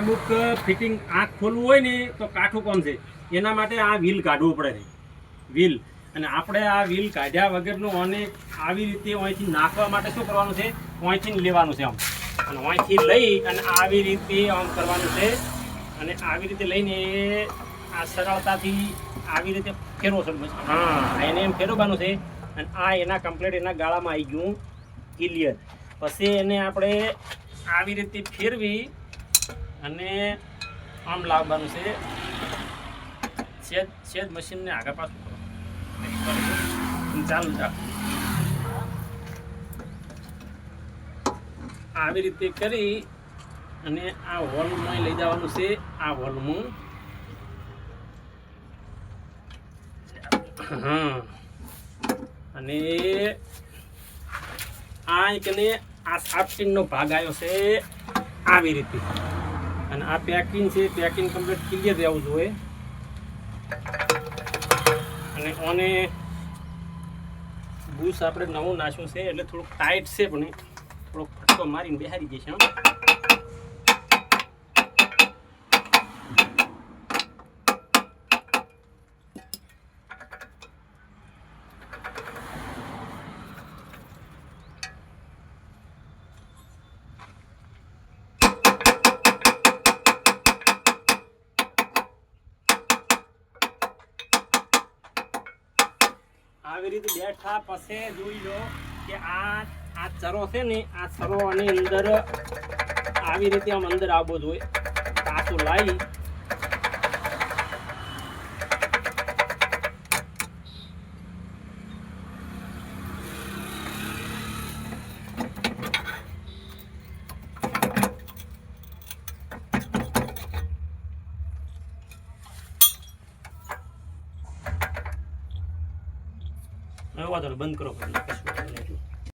અમુક ફિટિંગ આંખ ખોલવું હોય ને તો કાઠું કોમ છે. એના માટે આ વ્હીલ કાઢવું પડે છે. વ્હીલ. અને આપણે આ વ્હીલ કાઢ્યા વગરનું અને આવી રીતે અહીંથી નાખવા માટે શું કરવાનું છે? અહીંથી લેવાનું છે આમ. અને અહીંથી લઈ અને આવી રીતે આમ કરવાનું છે. અને આવી રીતે લઈને આ સરળતાથી આવી રીતે ફેરવો છો. હા, એને એમ ફેરવવાનું છે. અને આ એના કમ્પ્લીટ એના ગાળામાં આવી ગયું. ક્લિયર પછી એને આપણે આવી રીતે ફેરવી અને આમ લાવવાનું છે. છેદ છેદ મશીનને આગળ પાછું કરો. ચાલુ આવી રીતે કરી અને આ હોલમાં લઈ જવાનું છે. આ હોલમાં હા. અને આ એકને આ સાફ્ટિંગનો ભાગ આવ્યો છે. આવી રીતે. અને આ પેકિંગ છે પેકિંગ કમ્પ્લીટ ક્લિયર રહેવું જોઈએ અને ઓને બૂસ આપણે નવું નાખ્યું છે, એટલે થોડુંક ટાઈટ છે પણ થોડોક ફટકો મારીને બેહારી જશે હં. આવી રીતે બેઠા પછી જોઈ લો કે આ આ ચરો છે ને, આ ચરોની અંદર આવી રીતે આમ અંદર આવવો જોઈએ કાચો લાવી હવે વાંધો બંધ કરો પછી.